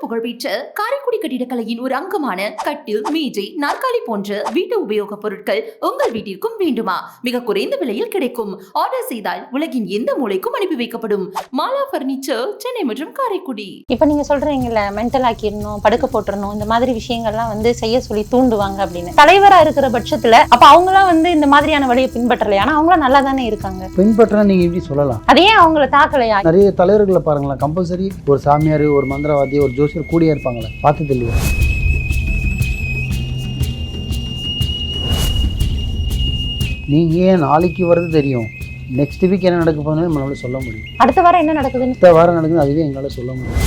புகழ்பெற்ற காரைக்குடி கட்டிடக்கலையின் ஒரு அங்கமான கட்டில் மேஜை நாற்காலி போன்ற வீட்டு உபயோகப் பொருட்கள் உங்கள் வீட்டிற்கும் வேண்டுமா? மிக குறைந்த விலையில் கிடைக்கும். ஆர்டர் செய்தால் உலகின் எந்த மூலைக்கும் அனுப்பி வைக்கப்படும். மாலா பர்னிச்சர் சென்னை மற்றும் காரைக்குடி. இப்போ நீங்க சொல்றீங்கல்ல மென்டல் ஆக்கிடணும் படுக்க போட்டுறணும் இந்த மாதிரி விஷயங்கள்லாம் வந்து செய்ய சொல்லி தூண்டுவாங்க அப்படின்னு. தலைவரா இருக்கிற பட்சத்துல அப்ப அவங்களாம் வந்து இந்த மாதிரியான வழியை பின்பற்றலையா? ஆனா அவங்களாம் நல்லா தானே இருக்காங்க. பின்பற்றினா நீங்கள் இப்படி சொல்லலாம். அதே அவங்கள தாக்கலையா? நிறைய தலைவர்களை பாருங்களேன் கம்பல்சரி ஒரு சாமியார் ஒரு மந்திரவாதி ஒரு ஜோசியர் கூடியே இருப்பாங்களே? பார்த்தது இல்லையா நீங்கள் ஏன் நாளைக்கு வருது தெரியும்? நெக்ஸ்ட் வீக் என்ன நடக்க போகுதுன்னு நம்மளால சொல்ல முடியும். அடுத்த வாரம் என்ன நடக்குதுன்னு? அடுத்த வாரம் நடக்குது அதுவே எங்களால் சொல்ல முடியும்.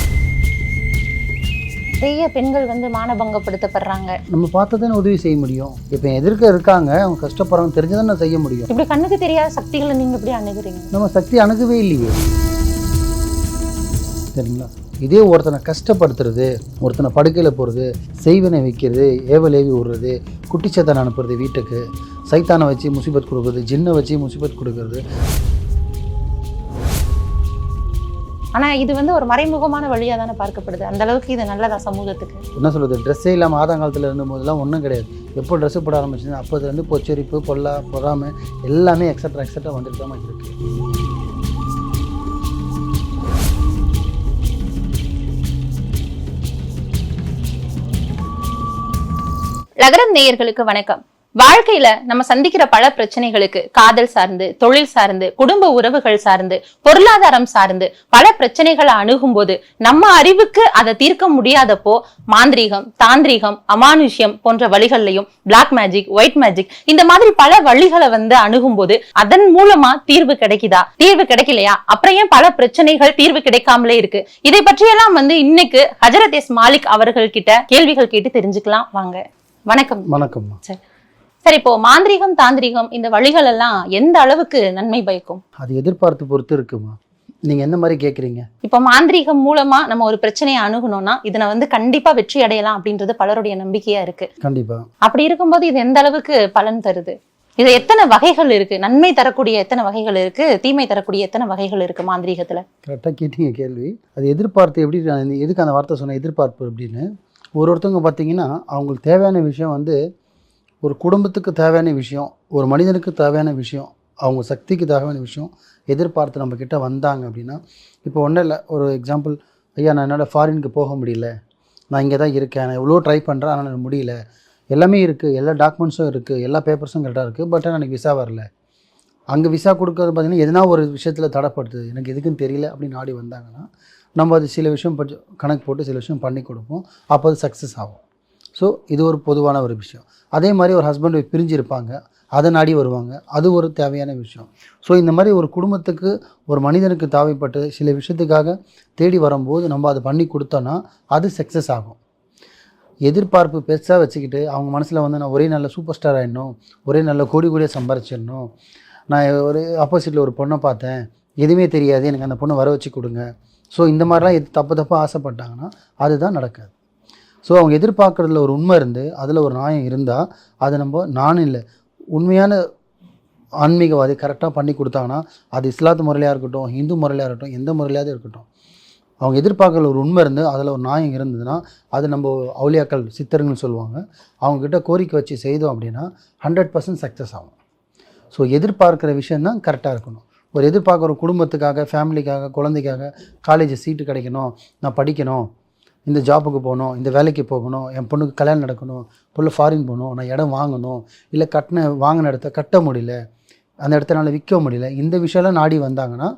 நிறைய பெண்கள் வந்து மானபங்கப்படுத்தப்படுறாங்க. நம்ம பார்த்து தானே உதவி செய்ய முடியும். இப்போ எதிர்க்க இருக்காங்க அவங்க கஷ்டப்படுறாங்க தெரிஞ்சதானே செய்ய முடியும். இப்படி கண்ணுக்கு தெரியாத சக்திகளை நீங்க எப்படி அணுகுறீங்க? நம்ம சக்தி அணுகவே இல்லையே. சரிங்களா இதே ஒருத்தனை கஷ்டப்படுத்துறது ஒருத்தனை படுக்கையில் போகிறது செய்வினை வைக்கிறது ஏவலேவி விடுறது குட்டிச்சத்தனை அனுப்புறது வீட்டுக்கு சைத்தானை வச்சு முசிபத் கொடுக்குறது ஜின்னை வச்சு முசிபத் கொடுக்கறது. ஆனா இது வந்து ஒரு மறைமுகமான வழியா தானே பார்க்கப்படுது. அந்த அளவுக்கு இது நல்லதா சமூகத்துக்கு? என்ன சொல்கிறது ட்ரெஸ்ஸே இல்லாமல் ஆதாங்காலத்தில் இருந்தபோதெல்லாம் ஒன்றும் கிடையாது. எப்போ ட்ரெஸ்ஸு போட ஆரம்பிச்சுன்னா அப்போதுலேருந்து பொச்சரிப்பு பொல்லா பொறாமை எல்லாமே எக்ஸட்ரா எக்ஸட்ரா வந்துட்டு தான் இருக்குது லகரம் நேயர்களுக்கு வணக்கம். வாழ்க்கையில நம்ம சந்திக்கிற பல பிரச்சனைகளுக்கு காதல் சார்ந்து தொழில் சார்ந்து குடும்ப உறவுகள் சார்ந்து பொருளாதாரம் சார்ந்து பல பிரச்சனைகளை அணுகும் போது நம்ம அறிவுக்கு அதை தீர்க்க முடியாதப்போ மாந்திரீகம் தாந்திரீகம் அமானுஷ்யம் போன்ற வழிகள்லையும் பிளாக் மேஜிக் ஒயிட் மேஜிக் இந்த மாதிரி பல வழிகளை வந்து அணுகும் போது அதன் மூலமா தீர்வு கிடைக்குதா? தீர்வு கிடைக்கலையா? அப்புறம் ஏன் பல பிரச்சனைகள் தீர்வு கிடைக்காமலே இருக்கு? இதை பற்றியெல்லாம் வந்து இன்னைக்கு ஹஜரத் எஸ் மாலிக் அவர்கள் கிட்ட கேள்விகள் கேட்டு தெரிஞ்சுக்கலாம். வாங்க. வணக்கம். வணக்கம்மா சரி. இப்போ மாந்திரீகம் தாந்திரீகம் இந்த வழிகள் எல்லாம் எந்த அளவுக்கு நன்மை பயக்கும்? அது எதிர்பார்த்து பொறுத்து இருக்குமா? நீங்கள் எந்த மாதிரி கேட்குறீங்க இப்போ மாந்திரீகம் மூலமா நம்ம ஒரு பிரச்சனையை அணுகணும்னா இதனை வந்து கண்டிப்பா வெற்றி அடையலாம் அப்படின்றது பலருடைய நம்பிக்கையா இருக்கு. கண்டிப்பாக அப்படி இருக்கும்போது இது எந்த அளவுக்கு பலன் தருது? இது எத்தனை வகைகள் இருக்கு? நன்மை தரக்கூடிய எத்தனை வகைகள் இருக்கு? தீமை தரக்கூடிய எத்தனை வகைகள் இருக்கு மாந்திரீகத்துல? கரெக்டாக கேட்டீங்க கேள்வி. அது எதிர்பார்த்து எப்படி எதுக்கு அந்த வார்த்தை சொன்னேன்? எதிர்பார்ப்பு அப்படின்னு. ஒரு ஒருத்தவங்க பார்த்தீங்கன்னா அவங்களுக்கு தேவையான விஷயம் வந்து ஒரு குடும்பத்துக்கு தேவையான விஷயம் ஒரு மனிதனுக்கு தேவையான விஷயம் அவங்க சக்திக்கு தேவையான விஷயம் எதிர்பார்த்து நம்ம வந்தாங்க அப்படின்னா இப்போ ஒன்றும் இல்லை. ஒரு எக்ஸாம்பிள் ஐயா நான் என்னால் ஃபாரினுக்கு போக முடியல. நான் இங்கே தான் இருக்கேன். நான் எவ்வளோ ட்ரை பண்ணுறேன் ஆனால் எனக்கு முடியல. எல்லாமே இருக்குது எல்லா டாக்குமெண்ட்ஸும் இருக்குது எல்லா பேப்பர்ஸும் கரெக்டாக இருக்குது பட் ஆனால் எனக்கு விசா வரல. அங்கே விசா கொடுக்கறது பார்த்திங்கன்னா எதனா ஒரு விஷயத்தில் தடைப்படுது. எனக்கு எதுக்குன்னு தெரியல அப்படின்னு ஆடி வந்தாங்கன்னா நம்ம அது சில விஷயம் பற்றி கணக்கு போட்டு சில விஷயம் பண்ணி கொடுப்போம். அப்போ அது சக்ஸஸ் ஆகும். ஸோ இது ஒரு பொதுவான ஒரு விஷயம். அதே மாதிரி ஒரு ஹஸ்பண்ட் பிரிஞ்சிருப்பாங்க. அதை நாடி வருவாங்க. அது ஒரு தேவையான விஷயம். ஸோ இந்த மாதிரி ஒரு குடும்பத்துக்கு ஒரு மனிதனுக்கு தேவைப்பட்டு சில விஷயத்துக்காக தேடி வரும்போது நம்ம அதை பண்ணி கொடுத்தோன்னா அது சக்ஸஸ் ஆகும். எதிர்பார்ப்பு பெருசாக வச்சுக்கிட்டு அவங்க மனசில் வந்து நான் ஒரே நல்ல சூப்பர் ஸ்டார் ஆகிடணும் ஒரே நல்ல கோடி கோடியாக சம்பாரிச்சிடணும். நான் ஒரு ஆப்போசிட்டில் ஒரு பொண்ணை பார்த்தேன். எதுவுமே தெரியாது. எனக்கு அந்த பொண்ணை வர வச்சு கொடுங்க. ஸோ இந்த மாதிரிலாம் எது தப்பு தப்பாக ஆசைப்பட்டாங்கன்னா அதுதான் நடக்காது. ஸோ அவங்க எதிர்பார்க்குறதுல ஒரு உண்மை இருந்து அதில் ஒரு நியாயம் இருந்தால் அது நம்ம நானும் இல்லை உண்மையான ஆன்மீகவாதி கரெக்டாக பண்ணி கொடுத்தாங்கன்னா அது இஸ்லாத்து முறையிலையாக இருக்கட்டும் ஹிந்து முறையிலையாக இருக்கட்டும் எந்த முறையிலையாவது இருக்கட்டும். அவங்க எதிர்பார்க்கல ஒரு உண்மை இருந்து அதில் ஒரு நியாயம் இருந்ததுன்னா அது நம்ம அவுளியாக்கள் சித்தருங்கன்னு சொல்லுவாங்க. அவங்கக்கிட்ட கோரிக்கை வச்சு செய்தோம் அப்படின்னா ஹண்ட்ரட் பர்சன்ட் சக்ஸஸ் ஆகும். ஸோ எதிர்பார்க்குற விஷயந்தான் கரெக்டாக இருக்கணும். ஒரு எதிர்பார்க்குற குடும்பத்துக்காக ஃபேமிலிக்காக குழந்தைக்காக காலேஜ் சீட்டு கிடைக்கணும் நான் படிக்கணும் இந்த ஜாப்புக்கு போகணும் இந்த வேலைக்கு போகணும் என் பொண்ணுக்கு கல்யாணம் நடக்கணும் பொண்ணு ஃபாரின் போகணும் நான் இடம் வாங்கணும் இல்லை கட்டின வாங்கின இடத்த கட்ட முடியல அந்த இடத்த என்னால் விற்க முடியல இந்த விஷயம்லாம் நாடி வந்தாங்கன்னா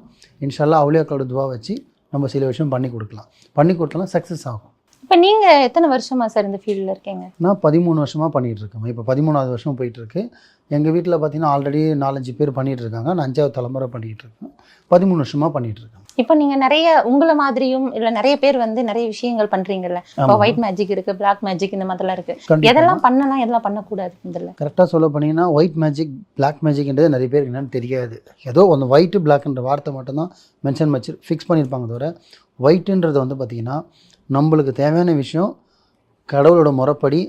இன்ஷால்லா அவுளியாக்களோட துவா வச்சு நம்ம சில விஷயம் பண்ணி கொடுக்கலாம். பண்ணி கொடுத்தலாம் சக்ஸஸ் ஆகும். இப்ப நீங்க எத்தனை வருஷமா சார் இந்த ஃபீல்ட்ல இருக்கீங்க? நான் பதிமூணு வருஷமாக பண்ணிகிட்டு இருக்கேன். இப்போ பதிமூணாவது வருஷம் போயிட்டுருக்கு எங்கள் வீட்டில் பார்த்தீங்கன்னா ஆல்ரெடி நாலஞ்சு பேர் பண்ணிகிட்டு இருக்காங்க. நான் அஞ்சாவது தலைமுறை பண்ணிகிட்டு இருக்கேன். பதிமூணு வருஷமாக பண்ணிகிட்டு இருக்கேன். இப்போ நீங்க நிறைய உங்களை மாதிரியும் இல்ல நிறைய பேர் வந்து நிறைய விஷயங்கள் பண்றீங்கல்ல. இப்போ. ஒயிட் மேஜிக் இருக்கு பிளாக் மேஜிக் இந்த மாதிரிலாம் இருக்கு. கண்டிப்பா. எதெல்லாம் பண்ணலாம் எதெல்லாம் பண்ணக்கூடாது இதுல கரெக்டாக சொல்ல போனீங்கன்னா ஒயிட் மேஜிக் பிளாக் மேஜிக்ன்றது நிறைய பேருக்கு என்னன்னு தெரியாது. ஏதோ அந்த ஒயிட்டு பிளாக்ன்ற வார்த்தை மட்டும்தான் மென்ஷன் வச்சு ஃபிக்ஸ் பண்ணியிருப்பாங்க தவிர ஒயிட்டுன்றது வந்து பார்த்திங்கன்னா நம்மளுக்கு தேவையான விஷயம் கடவுளோட முறைப்படி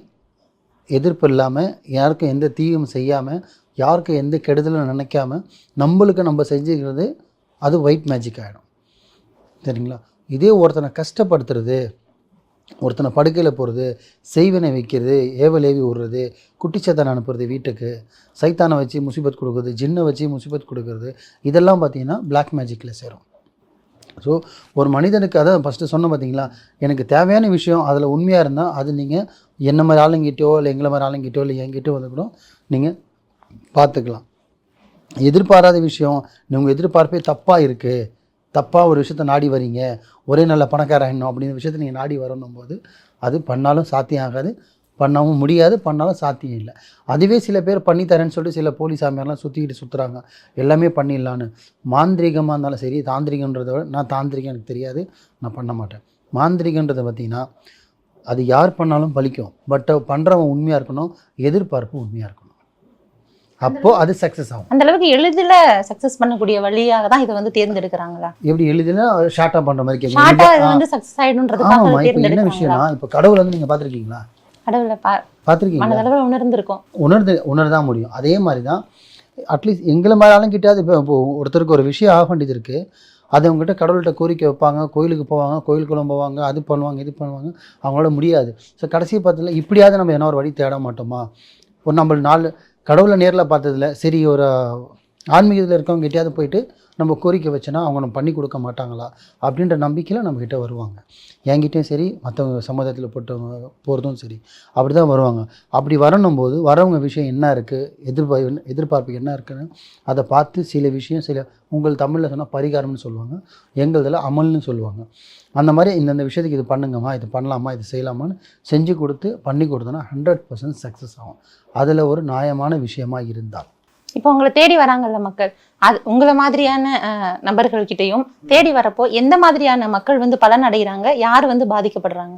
எதிர்ப்பு இல்லாமல் யாருக்கும் எந்த தீயும் செய்யாமல் யாருக்கும் எந்த கெடுதலும் நினைக்காம நம்மளுக்கு நம்ம செஞ்சுக்கிறது அது ஒயிட் மேஜிக் ஆகிடும் சரிங்களா? இதே ஒருத்தனை கஷ்டப்படுத்துறது ஒருத்தனை படுக்கையில் போகிறது செய்வினை வைக்கிறது ஏவலேவி விடுறது குட்டிச்சத்தனை அனுப்புறது வீட்டுக்கு சைத்தானை வச்சு முசிபத் கொடுக்குறது ஜின்னை வச்சு முசிபத் கொடுக்குறது இதெல்லாம் பார்த்தீங்கன்னா பிளாக் மேஜிக்கில் சேரும். ஸோ ஒரு மனிதனுக்கு அதான் ஃபஸ்ட்டு சொன்ன பார்த்தீங்களா எனக்கு தேவையான விஷயம் அதில் உண்மையாக இருந்தால் அது நீங்கள் என்ன மாதிரி ஆளுங்கிட்டோ இல்லை எங்களை மாதிரி ஆளுங்கிட்டோ இல்லை என்கிட்டோ வந்து கூட நீங்கள் பார்த்துக்கலாம் எதிர்பாராத விஷயம் உங்கள் எதிர்பார்ப்பே தப்பாக இருக்குது தப்பாக ஒரு விஷயத்தை நாடி வரீங்க ஒரே நல்ல பணக்கார ஆகிடணும் அப்படிங்கிற விஷயத்தை நீங்கள் நாடி வரணும் போது அது பண்ணாலும் சாத்தியம் ஆகாது. பண்ணவும் முடியாது பண்ணாலும் சாத்தியம் இல்லை. அதுவே சில பேர் பண்ணி தரேன்னு சொல்லிட்டு சில போலீஸ் சாமியார்லாம் சுற்றிக்கிட்டு சுற்றுறாங்க எல்லாமே பண்ணிடலான்னு. மாந்திரிகமாக இருந்தாலும் சரி தாந்திரிகன்றதை விட நான் தாந்திரிகம் எனக்கு தெரியாது நான் பண்ண மாட்டேன். மாந்திரிகன்றதை பார்த்தீங்கன்னா அது யார் பண்ணாலும் பலிக்கும். பட் பண்ணுறவன் உண்மையாக இருக்கணும் எதிர்பார்ப்பு உண்மையாக இருக்கணும். அப்போது அது சக்ஸஸ் ஆகும். அந்த அளவுக்கு எளிதில் சக்சஸ் பண்ணக்கூடிய வழியாக தான் இதை வந்து தேர்ந்தெடுக்கிறாங்களா? எப்படி எழுதுனா ஷார்ட்டாக பண்ணுற மாதிரி கேட்குறீங்க வந்து ஆமாம் இப்போ என்ன விஷயம்னா இப்போ கடவுள் வந்து நீங்கள் பார்த்துருக்கீங்களா? கடவுளை பா பார்த்துருக்கீங்களா? மனதளவில் உணர்ந்திருக்கும். உணர்ந்து உணர்தான் முடியும். அதே மாதிரி தான் அட்லீஸ்ட் எங்களை மாதிரி இப்போ இப்போ ஒருத்தருக்கு ஒரு விஷயம் ஆக வேண்டியது இருக்குது அது அவங்ககிட்ட கடவுள்கிட்ட கோரிக்கை வைப்பாங்க கோயிலுக்கு போவாங்க கோயிலுக்குள்ள போவாங்க அது பண்ணுவாங்க இது பண்ணுவாங்க. அவங்களால முடியாது. ஸோ கடைசி பார்த்ததுல இப்படியாவது நம்ம என்ன ஒரு வழி தேட மாட்டோமா? ஒரு நம்ம நாலு கடவுளை நேரில் பார்த்ததுல சரி ஒரு ஆன்மீகத்தில் இருக்கவங்க கிட்டயாவது போயிட்டு நம்ம கோரிக்கை வச்சோன்னா அவங்க நம்ம பண்ணி கொடுக்க மாட்டாங்களா? அப்படின்ற நம்பிக்கையில் நம்மக்கிட்ட வருவாங்க. என்கிட்டயும் சரி மற்றவங்க சமுதாயத்தில் போட்டவங்க போகிறதும் சரி அப்படி தான் வருவாங்க. அப்படி வரணும் போது வரவங்க விஷயம் என்ன இருக்குது எதிர்பார்ப்பு எதிர்பார்ப்பு என்ன இருக்குன்னு அதை பார்த்து சில விஷயம் சில உங்கள் தமிழில் சொன்னால் பரிகாரம்னு சொல்லுவாங்க எங்களதில் அமல்னு சொல்லுவாங்க. அந்த மாதிரி இந்தந்த விஷயத்துக்கு இது பண்ணுங்கம்மா இது பண்ணலாமா இது செய்யலாமான்னு செஞ்சு கொடுத்து பண்ணி கொடுத்தோன்னா ஹண்ட்ரட் பர்சன்ட் சக்ஸஸ் ஆகும். அதில் ஒரு நியாயமான விஷயமா இருந்தால் இப்போ உங்களை தேடி வராங்கல்ல மக்கள். அது உங்களை மாதிரியான நபர்கள் நபர்கள்கிட்டயும் தேடி வரப்போ எந்த மாதிரியான மக்கள் வந்து பலன் அடைகிறாங்க? யார் வந்து பாதிக்கப்படுறாங்க?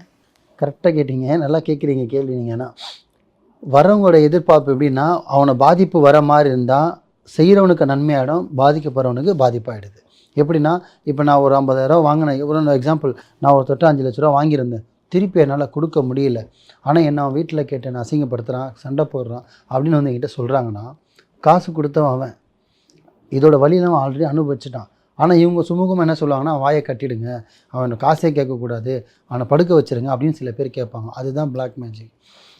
கரெக்டாக கேட்டீங்க. நல்லா கேட்குறீங்க கேள்வி நீங்கள் வரவங்களோட எதிர்பார்ப்பு எப்படின்னா அவனை பாதிப்பு வர மாதிரி இருந்தால் செய்கிறவனுக்கு நன்மையாயிடும் பாதிக்கப்படுறவனுக்கு பாதிப்பாயிடுது. எப்படின்னா இப்போ நான் ஒரு ஐம்பதாயிரம் வாங்கினேன். ஒரு எக்ஸாம்பிள் நான் ஒரு தொட்டு அஞ்சு லட்ச ரூபா வாங்கியிருந்தேன். திருப்பி என்னால் கொடுக்க முடியல. ஆனால் என்ன அவன் வீட்டில் கேட்டேன் அசிங்கப்படுத்துகிறான் சண்டை போடுறான் அப்படின்னு வந்து என்கிட்ட சொல்கிறாங்கன்னா காசு கொடுத்தவன் அவன். இதோட வழியை ஆல்ரெடி அனுபவிச்சிட்டான். ஆனால் இவங்க சுமூகமாக என்ன சொல்லுவாங்கன்னா வாயை கட்டிடுங்க. அவனை காசே கேட்கக்கூடாது. அவனை படுக்க வச்சிருங்க. அப்படின்னு சில பேர் கேட்பாங்க. அதுதான் பிளாக் மேஜிக்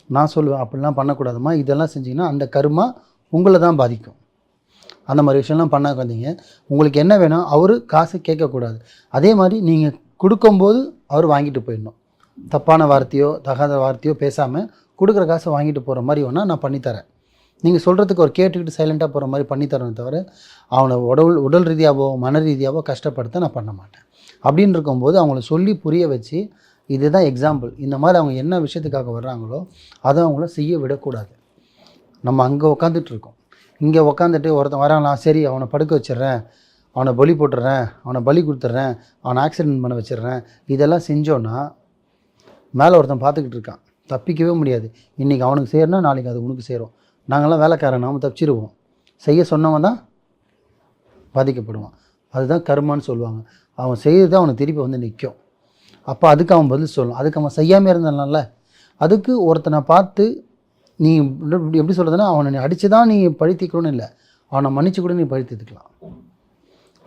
நான் சொல்லுவேன் அப்படிலாம் பண்ணக்கூடாதும்மா. இதெல்லாம் செஞ்சீங்கன்னா அந்த கருமா உங்களை தான் பாதிக்கும். அந்த மாதிரி விஷயம்லாம் பண்ண உங்களுக்கு என்ன வேணும் அவர் காசு கேட்கக்கூடாது. அதே மாதிரி நீங்கள் கொடுக்கும்போது அவர் வாங்கிட்டு போயிடணும். தப்பான வார்த்தையோ தகாத வார்த்தையோ பேசாமல் கொடுக்குற காசை வாங்கிட்டு போகிற மாதிரி வேணால் நான் பண்ணித்தரேன். நீங்கள் சொல்கிறதுக்கு ஒரு கேட்டுக்கிட்டு சைலண்ட்டாக போகிற மாதிரி பண்ணித்தரேன் தவிர அவனை உடல் உடல் ரீதியாகவோ மன ரீதியாகவோ கஷ்டப்படுத்த நான் பண்ண மாட்டேன். அப்படின்னு இருக்கும்போது அவங்கள சொல்லி புரிய வச்சு இதுதான் எக்ஸாம்பிள் இந்த மாதிரி அவங்க என்ன விஷயத்துக்காக வர்றாங்களோ அதை அவங்கள செய்ய விடக்கூடாது. நம்ம அங்கே உட்காந்துட்டு இருக்கோம். இங்கே உட்காந்துட்டு ஒருத்தன் வராங்களா சரி அவனை படுக்க வச்சிடுறேன் அவனை பலி போட்டுடுறேன் அவனை பலி கொடுத்துட்றேன் அவனை ஆக்சிடென்ட் பண்ண வச்சிடுறேன் இதெல்லாம் செஞ்சோன்னா மேலே ஒருத்தன் பார்த்துக்கிட்டு இருக்கான். தப்பிக்கவே முடியாது. இன்றைக்கி அவனுக்கு செய்யறனா நாளைக்கு அது உனக்கு சேரும். நாங்கள்லாம் வேலைக்காரன் நாம் தப்பிச்சிருவோம். செய்ய சொன்னவன் தான் பாதிக்கப்படுவான். அதுதான் கர்மான்னு சொல்லுவாங்க. அவன் செய்யறது அவனுக்கு திருப்பி வந்து நிற்கும் அப்போ அதுக்கு அவன் பதில் சொல்லணும். அதுக்கு அவன் செய்யாமல் இருந்தான்ல அதுக்கு ஒருத்தனை பார்த்து நீ இப்படி எப்படி சொல்கிறதுன்னா அவனை நீ அடித்து தான் நீ பழித்திக்கணும்னு இல்லை. அவனை மன்னிச்சு கூட நீ பழித்திக்கலாம்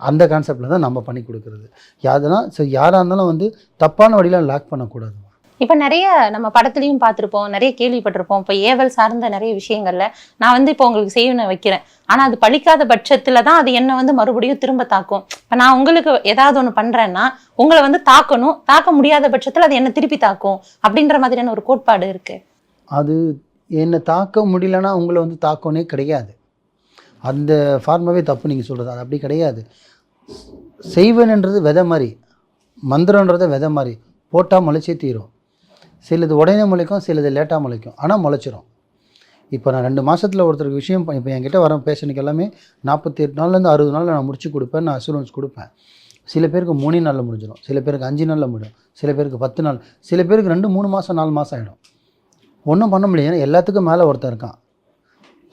அந்த கான்செப்டில் தான் நம்ம பண்ணி கொடுக்குறது. யாருன்னா சரி யாராக இருந்தாலும் வந்து தப்பான வழியில் லாக் பண்ணக்கூடாது. இப்போ நிறைய நம்ம படத்துலையும் பார்த்துருப்போம் நிறைய கேள்விப்பட்டிருப்போம். இப்போ ஏவல் சார்ந்த நிறைய விஷயங்கள்ல நான் வந்து இப்போ உங்களுக்கு செய்வனை வைக்கிறேன். ஆனால் அது பழிக்காத பட்சத்தில் தான் அது என்ன வந்து மறுபடியும் திரும்ப தாக்கும். இப்போ நான் உங்களுக்கு ஏதாவது ஒன்று பண்ணுறேன்னா உங்களை வந்து தாக்கணும். தாக்க முடியாத பட்சத்தில் அது என்ன திருப்பி தாக்கும். அப்படின்ற மாதிரியான ஒரு கோட்பாடு இருக்குது அது என்னை தாக்க முடியலன்னா உங்களை வந்து தாக்கணே கிடையாது. அந்த ஃபார்மாவே தப்பு நீங்கள் சொல்கிறது அது அப்படி கிடையாது. செய்வன்ன்றது விதை மாதிரி. மந்திரன்றது விதை மாதிரி. போட்டால் முளைச்சே தீரும். சிலது உடனே முளைக்கும் சிலது லேட்டாக முளைக்கும். ஆனால் முளைச்சிரும். இப்போ நான் ரெண்டு மாதத்தில் ஒருத்தருக்கு விஷயம் இப்போ என்கிட்ட வர பேஷனுக்கு எல்லாமே நாற்பத்தி எட்டு நாள்லேருந்து அறுபது நாளில் நான் முடிச்சு கொடுப்பேன் நான் அசூரன்ஸ் கொடுப்பேன். சில பேருக்கு மூணே நாளில் முடிஞ்சிடும் சில பேருக்கு அஞ்சு நாளில் முடியும் சில பேருக்கு பத்து நாள் சில பேருக்கு ரெண்டு மூணு மாதம் நாலு மாதம் ஆகிடும் ஒன்றும் பண்ண முடியாது ஏன்னா எல்லாத்துக்கும் மேலே ஒருத்தன் இருக்கான்.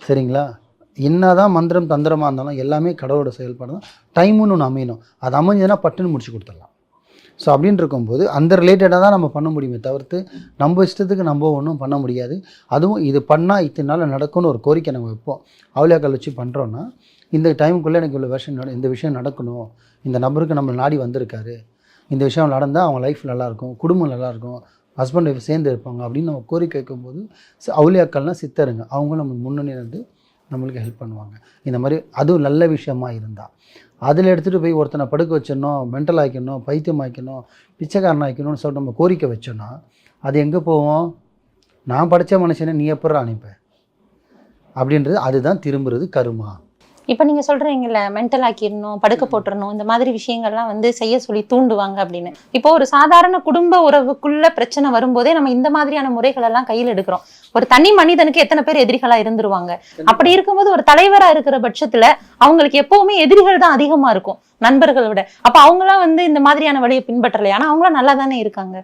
சரிங்களா? என்ன தான் மந்திரம் தந்திரமாக இருந்தாலும் எல்லாமே கடவுளோட செயல்பாடு தான் டைமுன்னு ஒன்று அமையணும். அது அமைஞ்சதுன்னா பட்டுன்னு முடிச்சு கொடுத்துடலாம். ஸோ அப்படின்னு இருக்கும்போது அந்த ரிலேட்டடாக தான் நம்ம பண்ண முடியுமே தவிர்த்து நம்ம இஷ்டத்துக்கு நம்ம ஒன்றும் பண்ண முடியாது. அதுவும் இது பண்ணால் இத்தனை நாள் நடக்கும்னு ஒரு கோரிக்கை நம்ம வைப்போம். அவளியாக்கள் வச்சு பண்ணுறோன்னா இந்த டைமுக்குள்ளே எனக்கு இவ்வளோ விஷயம் நட இந்த விஷயம் நடக்கணும். இந்த நபருக்கு நம்ம நாடி வந்திருக்காரு. இந்த விஷயம் நடந்தால் அவங்க லைஃப் நல்லாயிருக்கும் குடும்பம் நல்லாயிருக்கும் ஹஸ்பண்ட் ஒய்ஃப் சேர்ந்து இருப்பாங்க அப்படின்னு நம்ம கோரிக்கை வைக்கும்போது அவுளியாக்கள்னால் சித்தருங்க. அவங்க நம்ம முன்னணி இருந்து நம்மளுக்கு ஹெல்ப் பண்ணுவாங்க. இந்த மாதிரி அதுவும் நல்ல விஷயமா இருந்தால் அதில் எடுத்துகிட்டு போய் ஒருத்தனை படுக்க வச்சிடணும் மென்டல் ஆக்கணும் பைத்தியம் ஆக்கணும் பிச்சைக்காரன் ஆக்கணும்னு சொல்லிட்டு நம்ம கோரிக்கை வச்சோன்னா அது எங்கே போவோம்? நான் படித்த மனுஷனை நீ எப்பறம் அனுப்ப அப்படின்றது அதுதான் திரும்புறது கருமா. இப்ப நீங்க சொல்றீங்கல்ல மென்டல் ஆக்கிடணும் படுக்க போட்டுறணும் இந்த மாதிரி விஷயங்கள்லாம் வந்து செய்ய சொல்லி தூண்டுவாங்க அப்படின்னு. இப்போ ஒரு சாதாரண குடும்ப உறவுக்குள்ள பிரச்சனை வரும்போதே நம்ம இந்த மாதிரியான முறைகள் எல்லாம் கையில் எடுக்கிறோம். ஒரு தனி மனிதனுக்கு எத்தனை பேர் எதிரிகளா இருந்துருவாங்க? அப்படி இருக்கும்போது ஒரு தலைவரா இருக்கிற பட்சத்துல அவங்களுக்கு எப்பவுமே எதிரிகள் தான் அதிகமா இருக்கும் நண்பர்களை விட. அப்ப அவங்களாம் வந்து இந்த மாதிரியான வழியை பின்பற்றலையா? ஆனா அவங்களாம் நல்லா தானே இருக்காங்க?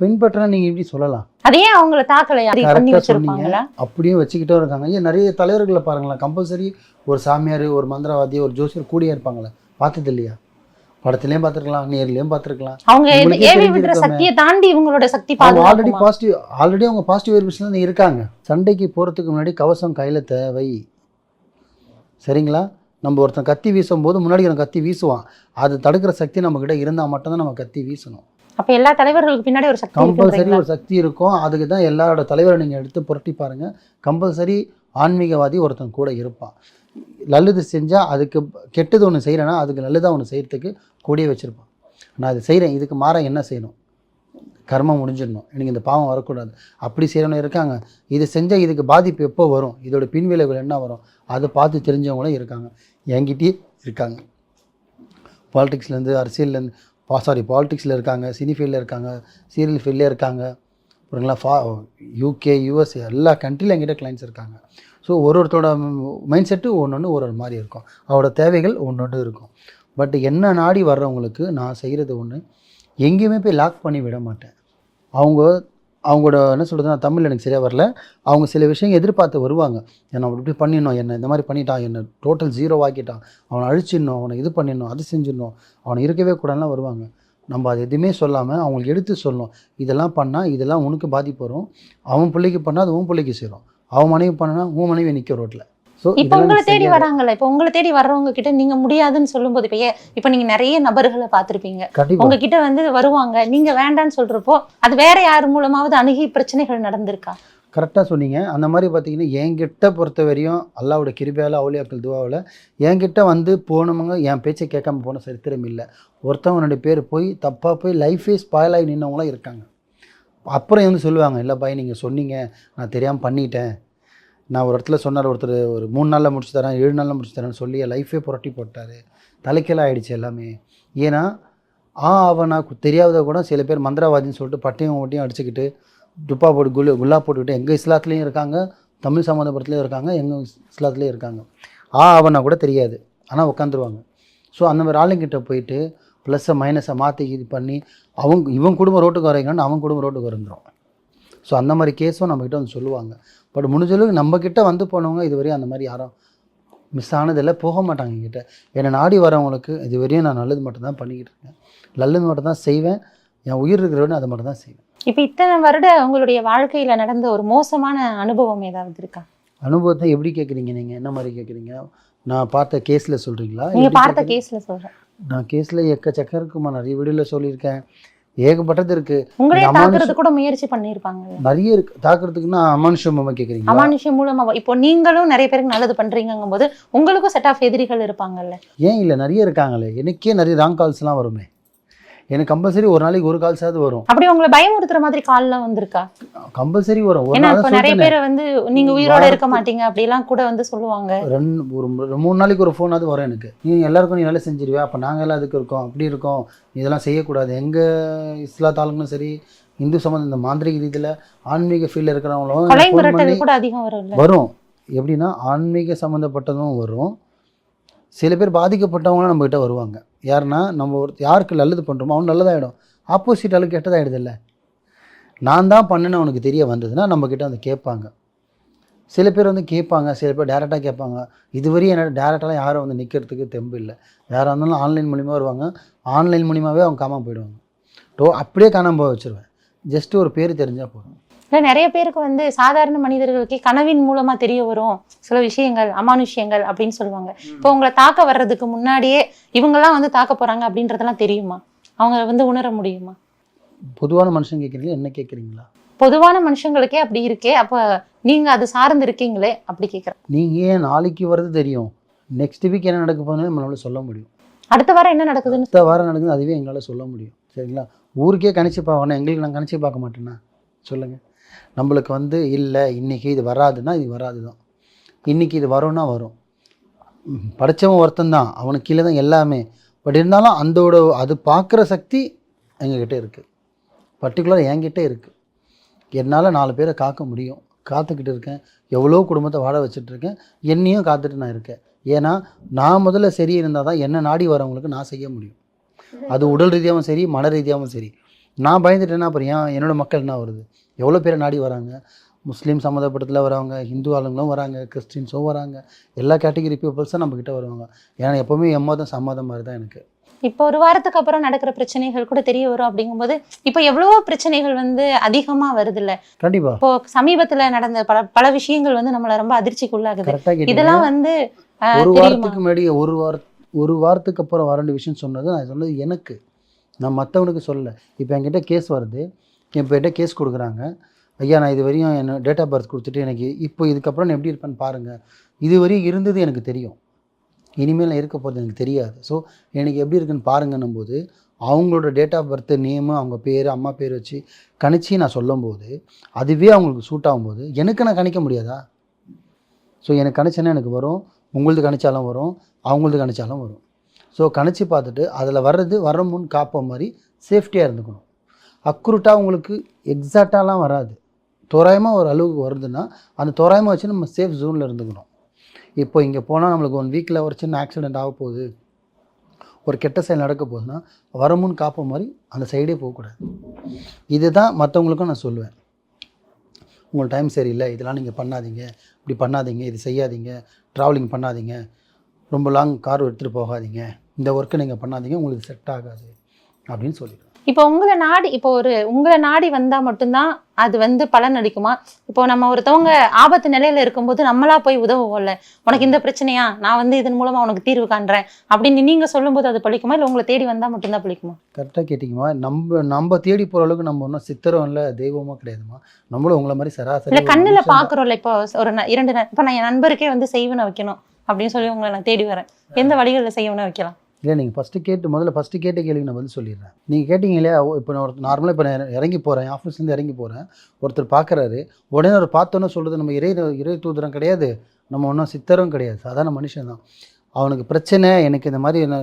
பின்பற்றினா நீங்கள் இப்படி சொல்லலாம். அதையே அவங்கள தாக்கலையா பண்ணி வச்சிருப்பாங்களா? அப்படியே வச்சுக்கிட்டே இருக்காங்க. ஐயா நிறைய தலைவர்களை பாருங்களேன். கம்பல்சரி ஒரு சாமியார் ஒரு மந்திரவாதி ஒரு ஜோசியர் கூடியே இருப்பாங்களே. பார்த்தது இல்லையா? படத்துலேயும் பார்த்துருக்கலாம் நேர்லேயும் பார்த்துருக்கலாம். அவங்க ஏவி விடுற. சக்தியை தாண்டி இவங்களோட சக்தி ஆல்ரெடி? பாசிட்டிவ் ஆல்ரெடி அவங்க பாசிட்டிவ் வைப்ரேஷன் இருக்காங்க. சண்டைக்கு போகிறதுக்கு முன்னாடி கவசம் கையில் தேவை. சரிங்களா? நம்ம ஒருத்தன் கத்தி வீசும் போது முன்னாடி கத்தி வீசுவான். அது தடுக்கிற சக்தி நம்மக்கிட்ட இருந்தால் மட்டும்தான் நம்ம கத்தி வீசணும். அப்ப எல்லா தலைவர்களுக்கு பின்னாடி ஒரு சக்தி கம்பல்சரி ஒரு சக்தி இருக்கும். அதுக்கு தான் எல்லாரோட தலைவரை நீங்கள் எடுத்து புரட்டி பாருங்கள் கம்பல்சரி ஆன்மீகவாதி ஒருத்தன் கூட இருப்பான். நல்லது செஞ்சால் அதுக்கு கெட்டது ஒன்று செய்கிறேன்னா அதுக்கு நல்லதாக ஒன்று செய்கிறதுக்கு கூடயே வச்சுருப்பான். நான் இது செய்கிறேன் இதுக்கு மாற என்ன செய்யணும்? கர்மம் முடிஞ்சிடணும். எனக்கு இந்த பாவம் வரக்கூடாது. அப்படி செய்கிறவங்க இருக்காங்க. இது செஞ்சால் இதுக்கு பாதிப்பு எப்போ வரும்? இதோட பின்விளைவுகள் என்ன வரும்? அதை பார்த்து தெரிஞ்சவங்களும் இருக்காங்க. என்கிட்டயே இருக்காங்க. பாலிட்டிக்ஸ்லேருந்து அரசியல்லேருந்து பா சாரி பாலிடிக்ஸில் இருக்காங்க சினி ஃபீல்டில் இருக்காங்க சீரியல் ஃபீல்டில் இருக்காங்க. அப்புறங்களா ஃபா யூகே யூஎஸ் எல்லா கண்ட்ரியில் எங்கிட்ட கிளைண்ட்ஸ் இருக்காங்க. ஸோ ஒரு ஒருத்தரோட மைண்ட் செட்டு ஒன்று ஒன்று ஒரு ஒரு மாதிரி இருக்கும். அவரோட தேவைகள் ஒன்று ஒன்று இருக்கும். பட் என்ன நாடி வர்றவங்களுக்கு நான் செய்கிறது ஒன்று எங்கேயுமே போய் லாக் பண்ணி விட மாட்டேன். அவங்க அவங்களோட என்ன சொல்கிறது நான் தமிழ் எனக்கு சரியாக வரல. அவங்க சில விஷயங்கள் எதிர்பார்த்து வருவாங்க. என்னை அப்படி இப்படி பண்ணிடணும் என்னை இந்த மாதிரி பண்ணிட்டான் என்னை டோட்டல் ஜீரோ ஆக்கிட்டான். அவனை அழிச்சிடணும் அவனை இது பண்ணிடணும் அது செஞ்சிடணும். அவனை இருக்கவே கூடாதுலாம் வருவாங்க. நம்ம அது எதுவுமே சொல்லாமல் அவங்களுக்கு எடுத்து சொல்லணும். இதெல்லாம் பண்ணால் இதெல்லாம் உனக்கு பாதிப்பு வரும். அவன் பிள்ளைக்கு பண்ணால் அது உன் பிள்ளைக்கு சேரும். அவன் மனைவி பண்ணனா உன் மனைவி நிற்க ரோட்டில் இப்ப உங்களை தேடி வராங்கல்ல. இப்ப உங்களை தேடி வர்றவங்க கிட்ட நீங்க முடியாதுன்னு சொல்லும்போது இப்ப இப்ப நீங்க நிறைய நபர்களை பார்த்திருப்பீங்க. உங்ககிட்ட வந்து வருவாங்க. நீங்க வேண்டான்னு சொல்றப்போ அது வேற யார் மூலமாவது அணுகி பிரச்சனைகள் நடந்திருக்கா? கரெக்டாக சொன்னீங்க. அந்த மாதிரி பார்த்தீங்கன்னா என்கிட்ட பொறுத்த வரையும் அல்லாவோட கிருபையால் அவுளியாக்கள் துவாவில் என்கிட்ட வந்து போனவங்க என் பேச்சை கேட்காம போன சரித்திரம் இல்லை. ஒருத்தவங்க ரெண்டு பேர் போய் தப்பாக போய் லைஃபே ஸ்பாயில் ஆகி நின்னவங்களாம் இருக்காங்க. அப்புறம் வந்து சொல்லுவாங்க இல்லை பாய் நீங்கள் சொன்னீங்க. நான் தெரியாமல் பண்ணிட்டேன். நான் ஒரு இடத்துல சொன்னார் ஒருத்தர் ஒரு மூணு நாளில் முடிச்சு தரேன் ஏழு நாளில் முடிச்சு தரேன்னு சொல்லி லைஃபே புரட்டி போட்டார். தலைக்கெல்லாம் ஆகிடுச்சு எல்லாமே. ஏன்னா ஆ அவனா தெரியாத கூட சில பேர் மந்திரவாதின்னு சொல்லிட்டு பட்டையும் ஓட்டியும் அடிச்சுக்கிட்டு துப்பா போட்டு குல்லு குல்லா போட்டுக்கிட்டு எங்கள் இஸ்லாத்துலேயும் இருக்காங்க தமிழ் சம்மந்தப்படத்துலேயும் இருக்காங்க எங்கள் இஸ்லாத்துலேயும் இருக்காங்க. ஆ அவனா கூட தெரியாது. ஆனால் உட்காந்துருவாங்க ஸோ அந்த மாதிரி ஆளுங்கிட்ட போயிட்டு ப்ளஸ்ஸை மைனஸை மாற்றி இது பண்ணி அவங்க இவன் குடும்பம் ரோட்டுக்கு வரீங்கன்னு அவன் குடும்பம் ரோட்டுக்கு வந்துடும் ஸோ அந்த மாதிரி கேஸும் நம்மக்கிட்ட வந்து சொல்லுவாங்க. பட் முடிஞ்சளவுக்கு நம்மக்கிட்ட வந்து போனவங்க இதுவரையும் அந்த மாதிரி யாரும் மிஸ் ஆனதில்லை போக மாட்டாங்க என்கிட்ட. என்னை நாடி வரவங்களுக்கு இதுவரையும் நான் நல்லது மட்டும் தான் பண்ணிக்கிட்டு இருக்கேன். நல்லது மட்டும் தான் செய்வேன். என் உயிர் இருக்கிறவனு அதை மட்டும் தான் செய்வேன். இப்ப இத்தனை வருட உங்களுடைய வாழ்க்கையில நடந்த ஒரு மோசமான அனுபவம் ஏதாவது இருக்கா? அனுபவத்தை எப்படி கேட்குறீங்க நீங்கள் என்ன மாதிரி கேட்குறீங்க நான் பார்த்த கேஸில் சொல்கிறீங்களா நீங்க பார்த்த கேஸ்ல சொல்றேன். நான் கேஸில் எக்கச்சக்கம் இருக்குமா நிறைய வீடியோவில் சொல்லியிருக்கேன். ஏகப்பட்டது இருக்குது உங்களே தாக்குறது கூட முயற்சி பண்ணிருப்பாங்க நிறைய இருக்கு. தாக்குறதுக்குன்னா அமானுஷமாக கேட்குறீங்களா அமானுஷ்யம் மூலமா. இப்போ நீங்களும் நிறைய பேருக்கு நல்லது பண்றீங்கும் போது உங்களுக்கும் செட் ஆஃப் எதிரிகள் இருப்பாங்கல்ல. ஏன் இல்லை? நிறைய இருக்காங்களே. எனக்கே நிறைய ராங் கால்ஸ்லாம் வருமே. எனக்கு கம்பல்சரி ஒரு நாளைக்கு ஒரு கால்ஸாவது வரும். அப்படி உங்களை பயமுறுத்துற மாதிரி கால்லாம் வந்திருக்கா? கம்பல்சரி வரும். ஒரு ஏன்னா இப்ப நிறைய. பேரை வந்து நீங்க உயிரோட இருக்க மாட்டீங்க அப்படிலாம் கூட வந்து சொல்லுவாங்க. ரெண்டு ஒரு மூணு நாளைக்கு ஒரு ஃபோனாவது வரும் எனக்கு. நீ எல்லாருக்கும் நீ வேலை செஞ்சிருவியா? அப்போ நாங்கள் எல்லாம் அதுக்கு இருக்கோம். அப்படி இருக்கோம். இதெல்லாம் செய்யக்கூடாது. எங்கள் இஸ்லாத் ஆளுங்களும் சரி இந்து சம்மந்தம் இந்த மாந்திரிக ரீதியில் ஆன்மீக ஃபீல்டில் இருக்கிறவங்களும் கொலை கூட அதிகம் வரும்ல? வரும். எப்படின்னா ஆன்மீக சம்மந்தப்பட்டதும் வரும். சில பேர் பாதிக்கப்பட்டவங்களும் நம்மக்கிட்ட வருவாங்க. யாருன்னா நம்ம ஒரு யாருக்கு நல்லது பண்ணுறோமோ அவன் நல்லதாகிடும் ஆப்போசிட் ஆளுக்கு கெட்டதாகிடுதில்ல நான் தான் பண்ணுன்னு அவனுக்கு தெரிய வந்ததுன்னா நம்மக்கிட்ட வந்து கேட்பாங்க. சில பேர் வந்து கேட்பாங்க சில பேர் டேரெக்டாக கேட்பாங்க. இதுவரையும் என்ன டேரெக்டாலாம் யாரும் வந்து நிற்கிறதுக்கு தெம்பு இல்லை. யாராக இருந்தாலும் ஆன்லைன் மூலிமா வருவாங்க. ஆன்லைன் மூலிமாவே அவங்க காமாமல் போயிடுவாங்க. டோ அப்படியே காணாமல் போக வச்சுருவேன். ஜஸ்ட்டு ஒரு பேர் தெரிஞ்சால் போதும். இல்ல நிறைய பேருக்கு வந்து சாதாரண மனிதர்களுக்கே கனவின் மூலமா தெரிய வரும் சில விஷயங்கள் அமானுஷ்யங்கள் அப்படின்னு சொல்லுவாங்க. இப்போ உங்களை தாக்க வர்றதுக்கு முன்னாடியே இவங்கெல்லாம் வந்து தாக்க போறாங்க அப்படின்றதெல்லாம் தெரியுமா? அவங்க வந்து உணர முடியுமா? பொதுவான மனுஷன் கேட்குறீங்களா என்ன கேட்குறீங்களா பொதுவான மனுஷங்களுக்கே அப்படி இருக்கே. அப்ப நீங்க அது சார்ந்து இருக்கீங்களே? அப்படி கேக்குறேன். நீங்கள் ஏன் நாளைக்கு வர்றது தெரியும்? நெக்ஸ்ட் வீக் என்ன நடக்க போகுதுன்னு நம்மளால சொல்ல முடியும். அடுத்த வாரம் என்ன நடக்குதுன்னு? அடுத்த வாரம் நடக்குது அதுவே எங்களால் சொல்ல முடியும். சரிங்களா? ஊருக்கே கணிச்சு பார்க்கணும். எங்களுக்கு நான் கணிச்சு பார்க்க மாட்டேன்னா? சொல்லுங்கள் நம்மளுக்கு வந்து இல்லை இன்றைக்கி இது வராதுன்னா இது வராது தான் இன்றைக்கி இது வரும்னா வரும். படித்தவன் ஒருத்தன் தான் அவனுக்கு கீழே தான் எல்லாமே. பட் இருந்தாலும் அந்தோட அது பார்க்குற சக்தி எங்ககிட்ட இருக்குது பர்டிகுலர் என்கிட்ட இருக்குது என்னால் நாலு பேரை காக்க முடியும். காத்துக்கிட்டு இருக்கேன். எவ்வளோ குடும்பத்தை வாழ வச்சுட்ருக்கேன் என்னையும் காத்துட்டு நான் இருக்கேன். ஏன்னா நான் முதல்ல சரி இருந்தால் தான் என்னை நாடி வரவங்களுக்கு நான் செய்ய முடியும். அது உடல் ரீதியாகவும் சரி மன ரீதியாகவும் சரி. நான் பயந்துட்டேன்னா அப்புறம் ஏன்? என்னோட மக்கள் என்ன வருது எவ்வளோ பேர் நாடி வராங்க? முஸ்லீம் சம்மந்தப்பட்டத்தில் வரவங்க ஹிந்து ஆளுங்களும் வராங்க கிறிஸ்டின்ஸும் வராங்க. எல்லா கேட்டகரி பீப்புள்ஸும் நம்மக்கிட்ட வருவாங்க. ஏன்னா எப்போவுமே எம்மதம் சம்மதம் மாதிரி தான் எனக்கு. இப்போ ஒரு வாரத்துக்கு அப்புறம் நடக்கிற பிரச்சனைகள் கூட தெரிய வரும் அப்படிங்கும்போது இப்போ எவ்வளவோ பிரச்சனைகள் வந்து அதிகமா வருது இல்ல கண்டிப்பாக இப்போ சமீபத்துல நடந்த பல பல விஷயங்கள் வந்து நம்மள ரொம்ப அதிர்ச்சிக்குள்ளாகுது இதெல்லாம் வந்து ஒரு வாரத்துக்கு முன்னாடி ஒரு வார ஒரு வாரத்துக்கு அப்புறம் வர வேண்டிய விஷயம் சொன்னது நான் சொன்னது எனக்கு. நான் மற்றவனுக்கு சொல்லலை. இப்போ என்கிட்ட கேஸ் வருது. இப்போ என்கிட்ட கேஸ் கொடுக்குறாங்க. ஐயா நான் இது வரையும் என்ன டேட் ஆஃப் பர்த் கொடுத்துட்டு எனக்கு இப்போ இதுக்கப்புறம் நான் எப்படி இருப்பேன்னு பாருங்கள் இது வரையும் இருந்தது எனக்கு தெரியும். இனிமேல் நான் இருக்க போகிறது எனக்கு தெரியாது. ஸோ எனக்கு எப்படி இருக்குன்னு பாருங்கன்னும் போது அவங்களோட டேட் ஆஃப் பர்த் நேமு அவங்க பேர் அம்மா பேர் வச்சு கணிச்சு நான் சொல்லும்போது அதுவே அவங்களுக்கு சூட் ஆகும்போது எனக்கு நான் கணிக்க முடியாதா? ஸோ எனக்கு கணிச்சேன்னா எனக்கு வரும். உங்களது கணிச்சாலும் வரும். அவங்களது கணிச்சாலும் வரும். ஸோ கணிச்சு பார்த்துட்டு அதில் வர்றது வர முன் காப்ப மாதிரி சேஃப்டியாக இருந்துக்கணும். அக்குருட்டாக உங்களுக்கு எக்ஸாக்டாலாம் வராது. தோராயமாக ஒரு அளவுக்கு வருதுன்னா அந்த தோராயமாக வச்சு நம்ம சேஃப் ஜோனில் இருந்துக்கணும். இப்போ இங்கே போனால் நம்மளுக்கு ஒன் வீக்கில் ஒரு சின்ன ஆக்சிடெண்ட் ஆக போகுது. ஒரு கெட்ட செயல் நடக்க போகுதுன்னா வரமுன்னு காப்ப மாதிரி அந்த சைடே போகக்கூடாது. இதுதான் மற்றவங்களுக்கும் நான் சொல்லுவேன். உங்கள் டைம் சரியில்லை இதெல்லாம் நீங்கள் பண்ணாதீங்க. இப்படி பண்ணாதீங்க இது செய்யாதீங்க. ட்ராவலிங் பண்ணாதீங்க. ரொம்ப லாங் கார் எடுத்துகிட்டு போகாதீங்க. இந்த ஒர்க்கை நீங்கள் பண்ணாதீங்க உங்களுக்கு செட் ஆகாது அப்படின்னு சொல்லிடுவேன் இப்போ உங்களை நாடி இப்போ ஒரு உங்களை நாடி வந்தா மட்டும்தான் அது வந்து பலன் அளிக்குமா? இப்போ நம்ம ஒருத்தவங்க ஆபத்து நிலையில இருக்கும்போது நம்மளா போய் உதவுவோம்ல. உனக்கு இந்த பிரச்சனையா? நான் வந்து இதன் மூலமா உனக்கு தீர்வு காண்றேன் அப்படின்னு நீங்க சொல்லும்போது அது பழிக்குமா? இல்ல உங்களை தேடி வந்தா மட்டும்தான் பழிக்குமா? கரெக்டாக கேட்டிங்கம்மா. நம்ம நம்ம தேடி போகிற அளவுக்கு நம்ம ஒன்றும் சித்திரம் இல்லை தெய்வமோ கிடையாதும்மா. நம்மளும் உங்களை மாதிரி சராசரி இல்ல கண்ணுல. பாக்குறோம்ல இப்போ ஒரு இரண்டு இப்போ நான் என் நண்பருக்கே வந்து செய்வனை வைக்கணும் அப்படின்னு சொல்லி உங்களை நான் தேடி வரேன். எந்த வழிகளில் செய்வனை வைக்கலாம்? இல்லை நீங்கள் ஃபஸ்ட்டு கேட்டு முதல்ல ஃபஸ்ட்டு கேட்ட கேள்விக்கு நான் பதில் சொல்லிடுறேன். நீங்கள் கேட்டீங்க இல்லையா? இப்போ நான் ஒரு நார்மலாக இப்போ நான் இறங்கி போகிறேன் ஆஃபீஸ்லேருந்து இறங்கி போகிறேன் ஒருத்தர் பார்க்குறாரு உடனே அவர் பார்த்தோன்னே சொல்கிறது நம்ம இறை இறை தூதரம் கிடையாது. நம்ம ஒன்றும் சித்தரும் கிடையாது. சாதாரண மனுஷன் தான். அவனுக்கு பிரச்சனை எனக்கு இந்த மாதிரி என்ன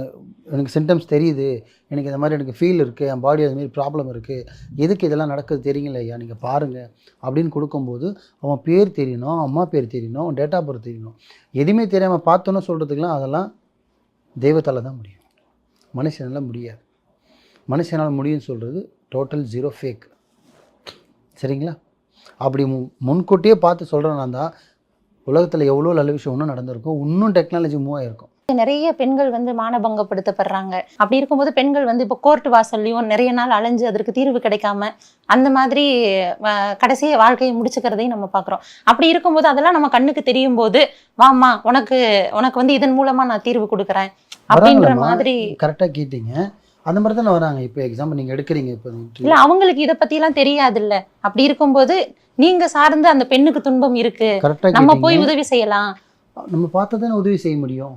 எனக்கு சிம்டம்ஸ் தெரியுது. எனக்கு இந்த மாதிரி எனக்கு ஃபீல் இருக்குது என் பாடி அது மாதிரி ப்ராப்ளம் இருக்குது எதுக்கு இதெல்லாம் நடக்குது தெரியுங்கள ஐயா? நீங்கள் பாருங்கள் அப்படின்னு கொடுக்கும்போது அவன் பேர் தெரியணும் அம்மா பேர் தெரியணும் அவன் டேட் ஆஃப் பர்த் தெரியணும். எதுவுமே தெரியாமல் பார்த்தோன்னே சொல்கிறதுக்கெலாம் அதெல்லாம் தெய்வத்தால் தான் முடியும். மனுஷனால் முடியாது. மனுஷனால் முடியும்னு சொல்கிறது டோட்டல் ஜீரோ ஃபேக் சரிங்களா? அப்படி முன்கூட்டியே பார்த்து சொல்கிறேன்னா தான் உலகத்தில் எவ்வளோ நல்ல விஷயம் இன்னும் நடந்திருக்கும் இன்னும் டெக்னாலஜி மூவ் ஆகிருக்கும் நிறைய பெண்கள் வந்து மானபங்கப்படுத்தப்படுறாங்க. அப்படி இருக்கும்போது பெண்கள் வந்து இப்போ கோர்ட் வாசல்லையும் நிறைய நாள் அலைஞ்சு அதற்கு தீர்வு கிடைக்காம அந்த மாதிரி கடைசி வாழ்க்கையை முடிச்சுக்கிறதையும் நம்ம பார்க்குறோம். அப்படி இருக்கும்போது அதெல்லாம் நம்ம கண்ணுக்கு தெரியும் போது வாம்மா உனக்கு உனக்கு வந்து இதன் மூலமா நான் தீர்வு கொடுக்குறேன். அப்படின்ற. மாதிரி கரெக்டாக கேட்டீங்க. அந்த மாதிரி தானே வராங்க. இப்போ எக்ஸாம்பிள் நீங்கள் எடுக்கிறீங்க இப்போ இல்ல அவங்களுக்கு இதை பத்தி எல்லாம் தெரியாது இல்ல அப்படி இருக்கும்போது நீங்க சார்ந்து அந்த பெண்ணுக்கு துன்பம் இருக்கு. நம்ம போய் உதவி செய்யலாம். நம்ம பார்த்து தானே உதவி செய்ய முடியும்.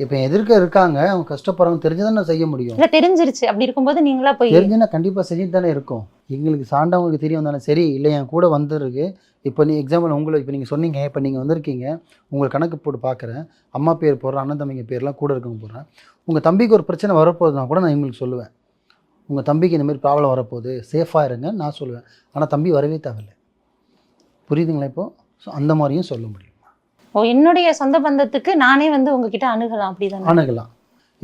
இப்போ எதிர்க்க இருக்காங்க அவங்க கஷ்டப்படுறவங்க தெரிஞ்சு நான் செய்ய முடியும். இல்ல தெரிஞ்சிருச்சு. அப்படி இருக்கும்போது நீங்களா போய் தெரிஞ்சுன்னா கண்டிப்பாக செஞ்சுட்டு தானே இருக்கும். எங்களுக்கு சாண்டவங்களுக்கு தெரியும் தானே. சரி இல்லை என் கூட வந்திருக்கு. இப்போ நீ எக்ஸாம்பிள் உங்களை இப்போ நீங்கள் சொன்னீங்க இப்போ நீங்கள் வந்திருக்கீங்க. உங்களுக்கு கணக்கு போட்டு பார்க்குறேன் அம்மா பேர் போடுறேன் அண்ணன் தம்பிங்க பேர்லாம் கூட இருக்கவங்க போடுறேன். உங்கள் தம்பிக்கு ஒரு பிரச்சனை வரப்போகுதுன்னா கூட நான் உங்களுக்கு சொல்லுவேன். உங்கள் தம்பிக்கு இந்த மாதிரி ப்ராப்ளம் வரப்போகுது சேஃபாக இருங்க நான் சொல்லுவேன். ஆனால் தம்பி வரவே தேவையில்லை. புரியுதுங்களா இப்போ? ஸோ அந்த மாதிரியும் சொல்ல முடியும். ஓ என்னுடைய சொந்த பந்தத்துக்கு நானே வந்து உங்ககிட்ட அணுகலாம் அப்படிதான்? அணுகலாம்.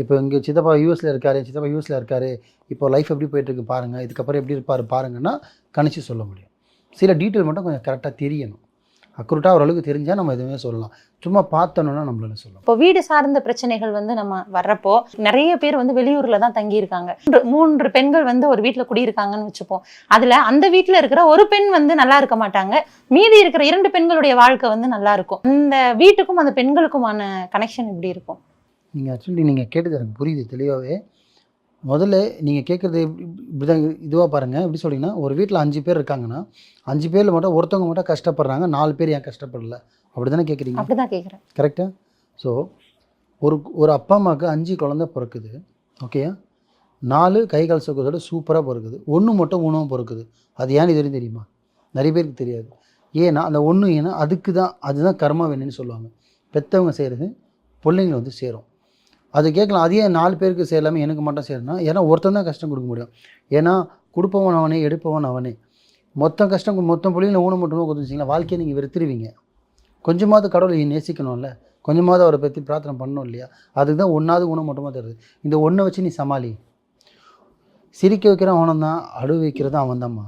இப்போ இங்கே சித்தப்பா யூஎஸில் இருக்காரு சித்தப்பா யூஎஸில் இருக்காரு. இப்போ லைஃப் எப்படி போயிட்டு இருக்கு பாருங்கள் இதுக்கப்புறம் எப்படி இருப்பார் பாருங்கன்னா கணிச்சு சொல்ல முடியும். சில டீட்டெயில் மட்டும் கொஞ்சம் கரெக்டாக தெரியணும். அக்குரட்டாக ஓரளவுக்கு தெரிஞ்சால் நம்ம எதுவுமே சொல்லலாம். சும்மா பார்த்தோன்னா நம்மளால சொல்லலாம் இப்போ வீடு சார்ந்த பிரச்சனைகள் வந்து நம்ம வர்றப்போ நிறைய பேர் வந்து வெளியூர்ல தான் தங்கி இருக்காங்க மூன்று- பெண்கள் வந்து ஒரு வீட்ல குடியிருக்காங்கன்னு வச்சுப்போம். அதுல அந்த வீட்ல இருக்கிற ஒரு பெண் வந்து நல்லா இருக்க மாட்டாங்க. மீதி இருக்கிற இரண்டு பெண்களுடைய வாழ்க்கை வந்து நல்லா இருக்கும். அந்த வீட்டுக்கும் அந்த பெண்களுக்குமான கனெக்ஷன் எப்படி இருக்கும்? நீங்கள் ஆக்சுவலி நீங்கள் கேட்டது எனக்கு புரியுது தெளிவாகவே முதல்ல நீங்கள் கேட்குறது இப்படி தான் இதுவாக பாருங்கள் எப்படி சொல்றீங்கன்னா ஒரு வீட்டில் அஞ்சு பேர் இருக்காங்கன்னா அஞ்சு பேரில் மட்டும் ஒருத்தவங்க மட்டும் கஷ்டப்படுறாங்க நாலு பேர் ஏன் கஷ்டப்படல? அப்படி தானே கேட்குறீங்க கரெக்டாக ஸோ ஒரு ஒரு அப்பா அம்மாவுக்கு அஞ்சு குழந்தை பிறக்குது ஓகேயா நாலு கை கால் சுக்கத்தோட சூப்பராக பிறக்குது. ஒன்று மட்டும் உணவு பிறக்குது. அது ஏன் இது வரையும் தெரியுமா? நிறைய பேருக்கு தெரியாது. ஏன்னா அந்த ஒன்று ஏன்னா அதுக்கு தான் அதுதான் கர்மா வேணும்னு சொல்லுவாங்க. பெற்றவங்க செய்கிறது பிள்ளைங்க வந்து சேரும். அது கேட்கலாம். அதே நாலு பேருக்கு செய்யலாமே எனக்கு மட்டும் செய்யணும்னா ஏன்னா ஒருத்தன் தான் கஷ்டம் கொடுக்க முடியும். ஏன்னா கொடுப்பவன் அவனே எடுப்பவன் அவனே. மொத்தம் கஷ்டம் மொத்தம் பிள்ளைங்கள ஊனம் மட்டும் கொடுத்துச்சிங்களா வாழ்க்கையை நீங்கள் வெறுத்துருவீங்க. கொஞ்சமாவது கடவுளை நேசிக்கணும்ல. கொஞ்சமாவது அவரை பற்றி பிரார்த்தனை பண்ணணும் இல்லையா? அதுக்கு தான் ஒன்றாவது குணம் மட்டுமா தருது. இந்த ஒன்றை வச்சு நீ சமாளி. சிரிக்க வைக்கிறவன் அவனம் தான் அழு வைக்கிறதும் அவன் தான்மா.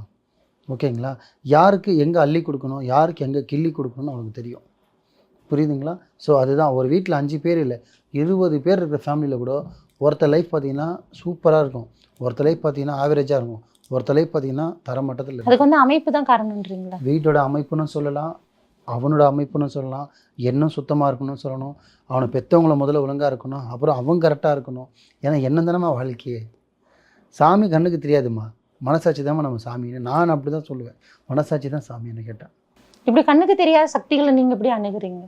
ஓகேங்களா? யாருக்கு எங்கே அள்ளி கொடுக்கணும் யாருக்கு எங்கே கிள்ளி கொடுக்கணும்னு அவனுக்கு தெரியும். புரியுதுங்களா? ஸோ அதுதான். ஒரு வீட்டில் அஞ்சு பேர் இல்லை. இருபது பேர் இருக்கிற ஃபேமிலியில் கூட ஒருத்தர் லைஃப் பார்த்தீங்கன்னா சூப்பராக இருக்கும். ஒருத்தர் லைஃப் பார்த்தீங்கன்னா ஆவரேஜாக இருக்கும். ஒருத்தர் லைஃப் பார்த்தீங்கன்னா தரமட்டத்தில் இருக்கும். அதுக்கு வந்து அமைப்பு தான் காரணம்ன்றீங்களா? வீட்டோட அமைப்புன்னு சொல்லலாம் அவனோட அமைப்புன்னு சொல்லலாம் எண்ணம் சுத்தமாக இருக்கணும்னு சொல்லணும் அவனை பெற்றவங்கள முதல்ல ஒழுங்காக இருக்கணும் அப்புறம் அவன் கரெக்டாக இருக்கணும். ஏன்னா என்ன தானம்மா வாழ்க்கையே. சாமி கண்ணுக்கு தெரியாதும்மா. மனசாட்சி தாம்மா நம்ம சாமின்னு. நான் அப்படி தான் சொல்லுவேன். மனசாட்சி தான் சாமின்னு கேட்டேன் இப்படி கண்ணுக்கு தெரியாத சக்திகளை நீங்க எப்படி அணுகுறீங்க?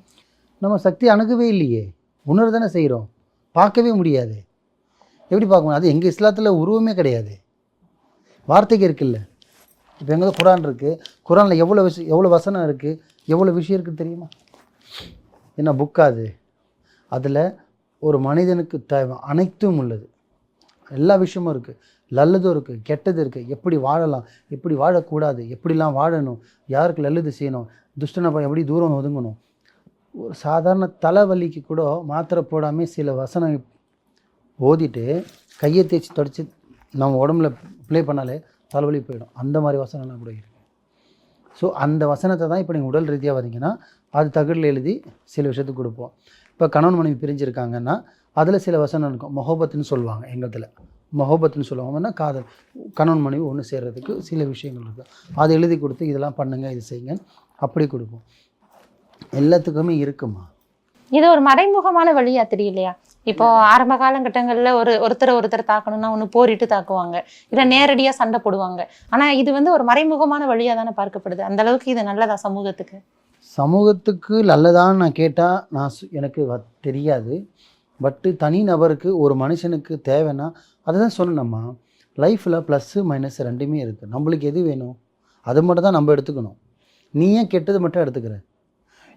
நம்ம சக்தி அணுகவே இல்லையே. உணர தானே செய்கிறோம்? பார்க்கவே முடியாது. எப்படி பார்க்க முடியும்? அது எங்கள் இஸ்லாத்தில் உருவமே கிடையாது. வார்த்தைக்கு இருக்குல்ல. இப்போ எங்கே குரான் இருக்குது குரானில் எவ்வளோ விஷயம் எவ்வளோ வசனம் இருக்குது எவ்வளோ விஷயம் இருக்குது தெரியுமா? என்ன புக்கா அது. அதில் ஒரு மனிதனுக்கு தேவை அனைத்தும் உள்ளது. எல்லா விஷயமும் இருக்குது நல்லதும் இருக்குது கெட்டது இருக்குது எப்படி வாழலாம்? எப்படி வாழக்கூடாது? எப்படிலாம் வாழணும்? யாருக்கு நல்லது செய்யணும்? துஷ்டனை எப்படி தூரம் ஒதுங்கணும்? ஒரு சாதாரண தலைவலிக்கு கூட மாத்திரை போடாமல் சில வசனம் ஓதிட்டு கையை தேய்ச்சி தொடச்சி நம்ம உடம்புல ப்ளே பண்ணாலே தலைவலி போயிடும். அந்த மாதிரி வசனம்லாம் கூட இருக்குது ஸோ அந்த வசனத்தை தான் இப்போ நீங்கள் உடல் ரீதியாக வந்தீங்கன்னா அது தகடில் எழுதி சில விஷயத்துக்கு கொடுப்போம். இப்போ கணவன் மனைவி பிரிஞ்சிருக்காங்கன்னா அதில் சில வசனம் இருக்கும். மொஹபத்துன்னு சொல்லுவாங்க எங்கத்தில். மொஹபத்துன்னு சொல்லுவாங்கன்னா காதல். கணவன் மனைவி ஒன்று சேர்கிறதுக்கு சில விஷயங்கள் இருக்குது அதை எழுதி கொடுத்து இதெல்லாம் பண்ணுங்கள் இது செய்யுங்க அப்படி கொடுப்போம். எல்லாத்துக்குமே இருக்குமா? இது ஒரு மறைமுகமான வழியா தெரியலையா? இப்போ ஆரம்ப காலகட்டங்கள்ல ஒரு ஒருத்தர் ஒருத்தர் தாக்கணும்னா ஒண்ணு போரிட்டு தாக்குவாங்க. இல்ல நேரடியா சண்டை போடுவாங்க. ஆனா இது வந்து ஒரு மறைமுகமான வழியா தானே பார்க்கப்படுது. அந்த அளவுக்கு இது நல்லதா சமூகத்துக்கு? சமூகத்துக்கு நல்லதான்னு நான் கேட்டால் நான் எனக்கு தெரியாது. பட்டு தனி நபருக்கு ஒரு மனுஷனுக்கு தேவைன்னா அதை தான் சொன்னேம்மா லைஃப்பில் ப்ளஸ்ஸு மைனஸ் ரெண்டுமே இருக்குது நம்மளுக்கு எது வேணும்? அது மட்டும் தான் நம்ம எடுத்துக்கணும். நீ ஏன் கெட்டது மட்டும் எடுத்துக்கிற?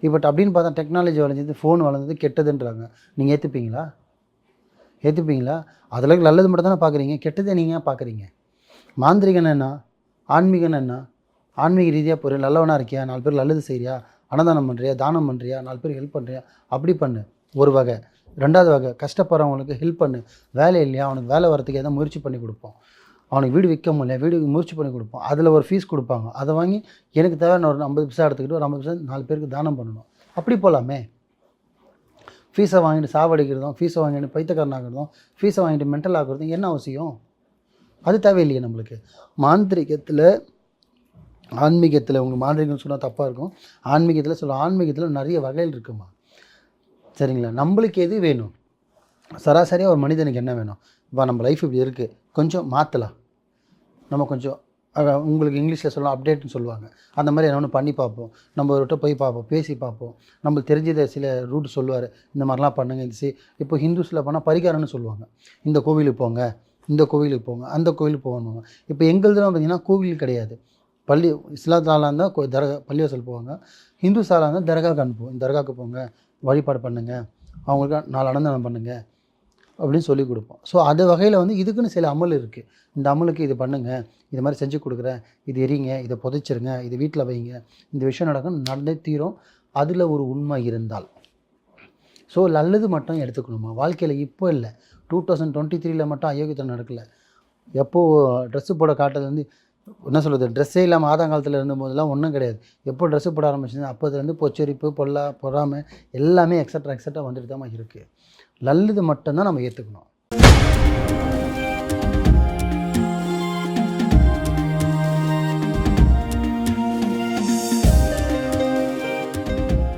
இப்போ அப்படின்னு பார்த்தா டெக்னாலஜி வளர்ந்தது ஃபோன் வளர்ந்தது கெட்டதுன்றாங்க. நீங்கள் ஏற்றுப்பீங்களா ஏற்றுப்பீங்களா அதில் நல்லது மட்டும் தானே பார்க்குறீங்க கெட்டதை நீங்கள் பார்க்குறீங்க மாந்திரிகன் என்ன ஆன்மீகன் என்ன ஆன்மீக ரீதியாக போகிற நல்லவனாக இருக்கியா? நாலு பேர் நல்லது செய்கிறியா அன்னதானம் பண்ணுறியா தானம் பண்ணுறியா நாலு பேர் ஹெல்ப் பண்ணுறியா அப்படி பண்ணு. ஒரு வகை. ரெண்டாவது வகை. கஷ்டப்படுறவங்களுக்கு ஹெல்ப் பண்ணு. வேலை இல்லையா? அவனுக்கு வேலை வரத்துக்கு எதாவது முயற்சி பண்ணி கொடுப்போம். அவனுக்கு வீடு விற்க முடியல வீடு முயற்சி பண்ணி கொடுப்போம் அதில் ஒரு ஃபீஸ் கொடுப்பாங்க. அதை வாங்கி எனக்கு தேவையான ஒரு ஐம்பது பைசா எடுத்துக்கிட்டு ஒரு ஐம்பது பைசா நாலு பேருக்கு தானம் பண்ணணும். அப்படி போகலாமே ஃபீஸை வாங்கிட்டு சாவடிக்கிறதும் ஃபீஸை வாங்கிட்டு பைத்தியக்காரன் ஆகிறதும் ஃபீஸை வாங்கிட்டு மென்டல் ஆகிறதும் என்ன அவசியம்? அது தேவையில்லையே நம்மளுக்கு. மாந்திரிகத்தில் ஆன்மீகத்தில் உங்களுக்கு மாந்திரிகம்னு சொன்னால் தப்பாக இருக்கும். ஆன்மீகத்தில் சொல்ல ஆன்மீகத்தில் நிறைய வகைகள் இருக்குமா? சரிங்களா? நம்மளுக்கு எது வேணும்? சராசரியாக ஒரு மனிதனுக்கு என்ன வேணும்? இப்போ நம்ம லைஃப் இப்படி இருக்குது கொஞ்சம் மாற்றலாம் நம்ம கொஞ்சம் உங்களுக்கு இங்கிலீஷில் சொல்லலாம் அப்டேட்னு சொல்லுவாங்க. அந்த மாதிரி என்ன ஒன்று பண்ணி பார்ப்போம். நம்ம ஒருட்ட போய் பார்ப்போம் பேசி பார்ப்போம். நம்மளுக்கு தெரிஞ்சதை சில ரூட் சொல்லுவார். இந்த மாதிரிலாம் பண்ணுங்க இது இப்போ ஹிந்துஸில் போனால் பரிகாரம்னு சொல்லுவாங்க. இந்த கோவிலுக்கு போங்க இந்த கோவிலுக்கு போங்க அந்த கோவிலுக்கு போகணும் இப்போ எங்களுதுலாம் பார்த்தீங்கன்னா கோவில் கிடையாது. பள்ளி இஸ்லாத்தாலாக இருந்தால் கோ தர்கா பள்ளிவாசல் போவாங்க. ஹிந்துஸாலாக இருந்தால் தர்காவுக்கு அனுப்புவோம். இந்த தர்காவுக்கு போங்க வழிபாடு பண்ணுங்கள் அவங்களுக்கு நாலு அன்னதானம் பண்ணுங்கள் அப்படின்னு சொல்லி கொடுப்போம். ஸோ அது வகையில் வந்து இதுக்குன்னு சில அமல் இருக்குது இந்த அமலுக்கு இது பண்ணுங்க இது மாதிரி செஞ்சு கொடுக்குறேன் இது எரிங்க இதை புதைச்சிருங்க இது வீட்டில் வைங்க இந்த விஷயம் நடக்கும் நடந்தே தீரும். அதில் ஒரு உண்மை இருந்தால். ஸோ நல்லது மட்டும் எடுத்துக்கணுமா? வாழ்க்கையில் இப்போ இல்லை. டூ தௌசண்ட் டுவெண்ட்டி த்ரீல மட்டும் அயோக்கியத்தனம் நடக்கல. எப்போது ட்ரெஸ்ஸு போட காட்டுறது வந்து என்ன சொல்கிறது ட்ரெஸ்ஸே இல்லாமல் ஆதாங்காலத்தில் இருந்தபோதெல்லாம் ஒன்றும் கிடையாது. எப்போ ட்ரெஸ்ஸு போட ஆரம்பிச்சது அப்போதுலேருந்து பொச்சரிப்பு பொல்லா பொறாமை எல்லாமே எக்ஸட்ரா எக்ஸட்ரா வந்துட்டு தான் இருக்குது நல்லது மட்டும்தான் நம்ம ஏற்றுக்கணும்